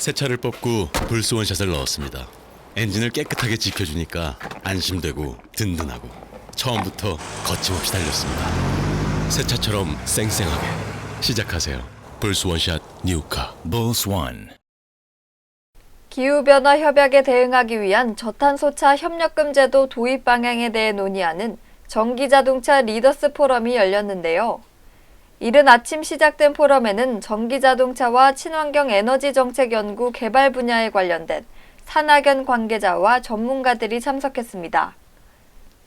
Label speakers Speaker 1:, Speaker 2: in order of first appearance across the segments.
Speaker 1: 새 차를 뽑고 불스 원 샷을 넣었습니다. 엔진을 깨끗하게 지켜주니까 안심되고 든든하고 처음부터 거침없이 달렸습니다. 새 차처럼 쌩쌩하게 시작하세요. 불스 원샷 뉴카.
Speaker 2: One.
Speaker 3: 기후변화 협약에 대응하기 위한 저탄소차 협력금 제도 도입 방향에 대해 논의하는 전기자동차 리더스 포럼이 열렸는데요. 이른 아침 시작된 포럼에는 전기자동차와 친환경 에너지 정책 연구 개발 분야에 관련된 산학연 관계자와 전문가들이 참석했습니다.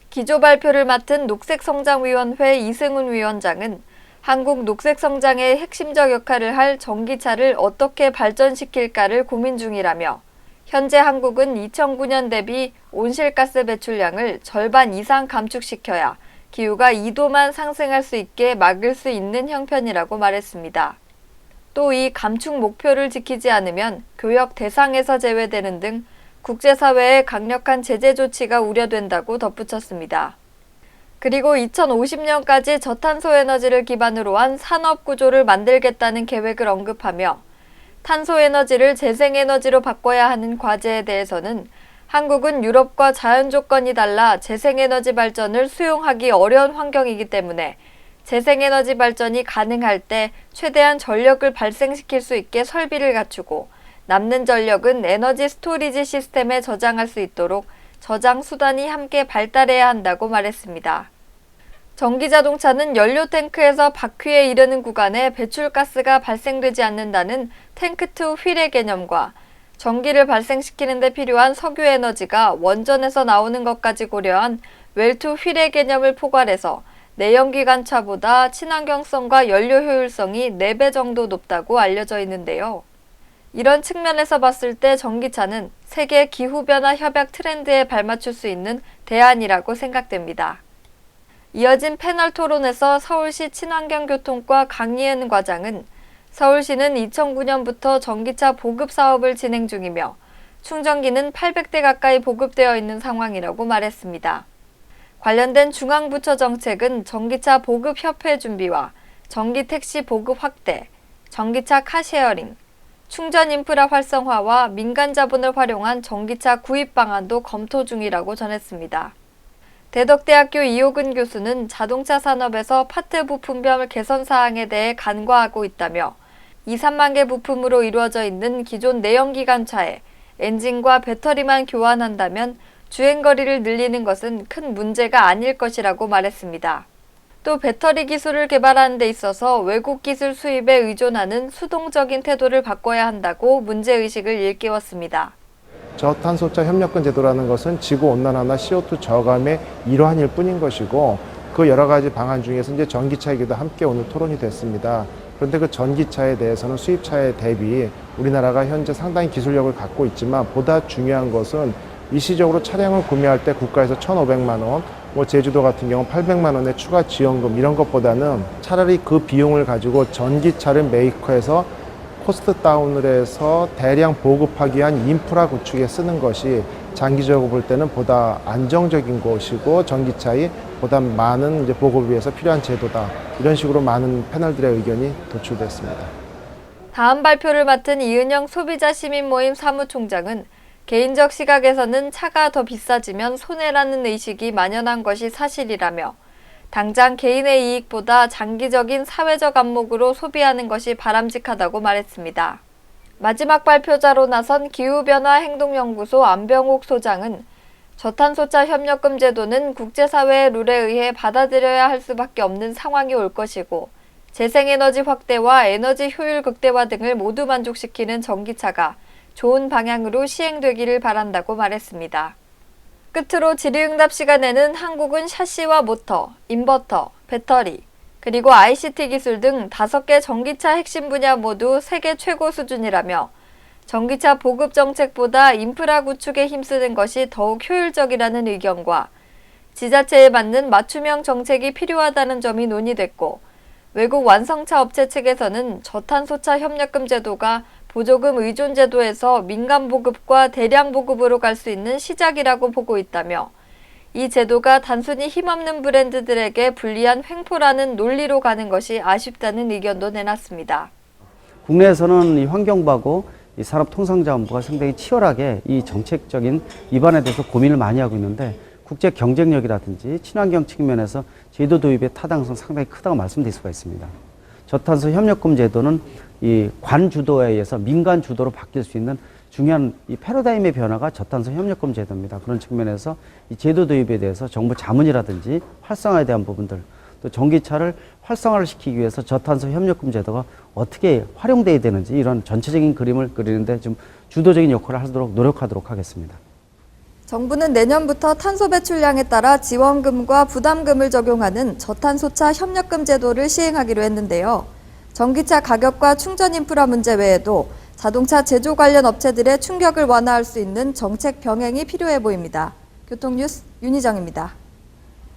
Speaker 3: 기조 발표를 맡은 녹색성장위원회 이승훈 위원장은 한국 녹색성장의 핵심적 역할을 할 전기차를 어떻게 발전시킬까를 고민 중이라며 현재 한국은 2009년 대비 온실가스 배출량을 절반 이상 감축시켜야 기후가 2도만 상승할 수 있게 막을 수 있는 형편이라고 말했습니다. 또 이 감축 목표를 지키지 않으면 교역 대상에서 제외되는 등 국제사회의 강력한 제재 조치가 우려된다고 덧붙였습니다. 그리고 2050년까지 저탄소 에너지를 기반으로 한 산업 구조를 만들겠다는 계획을 언급하며 탄소 에너지를 재생 에너지로 바꿔야 하는 과제에 대해서는 한국은 유럽과 자연 조건이 달라 재생 에너지 발전을 수용하기 어려운 환경이기 때문에 재생 에너지 발전이 가능할 때 최대한 전력을 발생시킬 수 있게 설비를 갖추고 남는 전력은 에너지 스토리지 시스템에 저장할 수 있도록 저장 수단이 함께 발달해야 한다고 말했습니다. 전기 자동차는 연료 탱크에서 바퀴에 이르는 구간에 배출가스가 발생되지 않는다는 탱크 투 휠의 개념과 전기를 발생시키는 데 필요한 석유 에너지가 원전에서 나오는 것까지 고려한 웰투 휠의 개념을 포괄해서 내연기관차보다 친환경성과 연료 효율성이 4배 정도 높다고 알려져 있는데요. 이런 측면에서 봤을 때 전기차는 세계 기후변화 협약 트렌드에 발맞출 수 있는 대안이라고 생각됩니다. 이어진 패널 토론에서 서울시 친환경교통과 강예은 과장은 서울시는 2009년부터 전기차 보급 사업을 진행 중이며 충전기는 800대 가까이 보급되어 있는 상황이라고 말했습니다. 관련된 중앙부처 정책은 전기차 보급 협회 준비와 전기 택시 보급 확대, 전기차 카쉐어링, 충전 인프라 활성화와 민간 자본을 활용한 전기차 구입 방안도 검토 중이라고 전했습니다. 대덕대학교 이호근 교수는 자동차 산업에서 파트 부품별 개선 사항에 대해 간과하고 있다며 2, 3만 개 부품으로 이루어져 있는 기존 내연기관차에 엔진과 배터리만 교환한다면 주행거리를 늘리는 것은 큰 문제가 아닐 것이라고 말했습니다. 또 배터리 기술을 개발하는 데 있어서 외국 기술 수입에 의존하는 수동적인 태도를 바꿔야 한다고 문제의식을 일깨웠습니다.
Speaker 4: 저탄소차 협력금 제도라는 것은 지구 온난화나 CO2 저감의 일환일 뿐인 것이고 그 여러 가지 방안 중에서 이제 전기차 얘기도 함께 오늘 토론이 됐습니다. 그런데 그 전기차에 대해서는 수입차에 대비 우리나라가 현재 상당히 기술력을 갖고 있지만 보다 중요한 것은 일시적으로 차량을 구매할 때 국가에서 1,500만 원, 뭐 제주도 같은 경우 800만 원의 추가 지원금 이런 것보다는 차라리 그 비용을 가지고 전기차를 메이커에서 코스트 다운을 해서 대량 보급하기 위한 인프라 구축에 쓰는 것이 장기적으로 볼 때는 보다 안정적인 것이고 전기차의 보다 많은 이제 보급을 위해서 필요한 제도다. 이런 식으로 많은 패널들의 의견이 도출됐습니다.
Speaker 3: 다음 발표를 맡은 이은영 소비자 시민 모임 사무총장은 개인적 시각에서는 차가 더 비싸지면 손해라는 의식이 만연한 것이 사실이라며 당장 개인의 이익보다 장기적인 사회적 안목으로 소비하는 것이 바람직하다고 말했습니다. 마지막 발표자로 나선 기후변화 행동연구소 안병옥 소장은 저탄소차 협력금 제도는 국제사회의 룰에 의해 받아들여야 할 수밖에 없는 상황이 올 것이고 재생에너지 확대와 에너지 효율 극대화 등을 모두 만족시키는 전기차가 좋은 방향으로 시행되기를 바란다고 말했습니다. 끝으로 질의응답 시간에는 한국은 샤시와 모터, 인버터, 배터리, 그리고 ICT 기술 등 다섯 개 전기차 핵심 분야 모두 세계 최고 수준이라며 전기차 보급 정책보다 인프라 구축에 힘쓰는 것이 더욱 효율적이라는 의견과 지자체에 맞는 맞춤형 정책이 필요하다는 점이 논의됐고 외국 완성차 업체 측에서는 저탄소차 협력금 제도가 보조금 의존 제도에서 민간 보급과 대량 보급으로 갈 수 있는 시작이라고 보고 있다며 이 제도가 단순히 힘없는 브랜드들에게 불리한 횡포라는 논리로 가는 것이 아쉽다는 의견도 내놨습니다.
Speaker 5: 국내에서는 이 환경부하고
Speaker 2: 이 산업통상자원부가 상당히 치열하게 이 정책적인 위반에 대해서 고민을 많이 하고 있는데 국제 경쟁력이라든지 친환경 측면에서 제도 도입의 타당성 상당히 크다고 말씀드릴 수가 있습니다. 저탄소 협력금 제도는 이 관 주도에 의해서 민간 주도로 바뀔 수 있는 중요한 이 패러다임의 변화가 저탄소 협력금 제도입니다. 그런 측면에서 이 제도 도입에 대해서 정부 자문이라든지 활성화에 대한 부분들 또 전기차를 활성화를 시키기 위해서 저탄소 협력금 제도가 어떻게 활용돼야 되는지 이런 전체적인 그림을 그리는데 좀 주도적인 역할을 하도록 노력하도록 하겠습니다.
Speaker 3: 정부는 내년부터 탄소 배출량에 따라 지원금과 부담금을 적용하는 저탄소차 협력금 제도를 시행하기로 했는데요. 전기차 가격과 충전 인프라 문제 외에도 자동차 제조 관련 업체들의 충격을 완화할 수 있는 정책 병행이 필요해 보입니다. 교통뉴스 윤희정입니다.